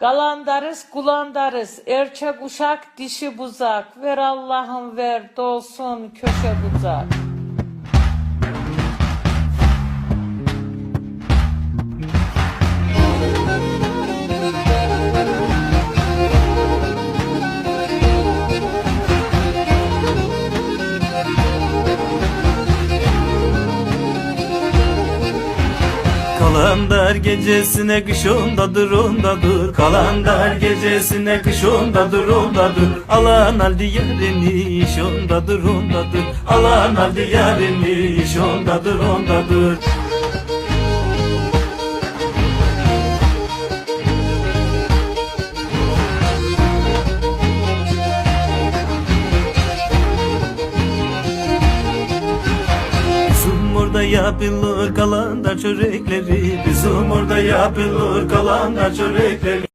Galandarız, kulandarız, erkek uşak, dişi buzak. Ver Allah'ım ver, dolsun köşe bucak. Kalandar gecesine kış ondadır ondadır. Kalandar gecesine kış ondadır ondadır. Alan al diğerini iş ondadır ondadır. Alan al diğerini iş ondadır ondadır orada yapılır kalandar çörekleri. Bizim orada yapılır kalandar çörekleri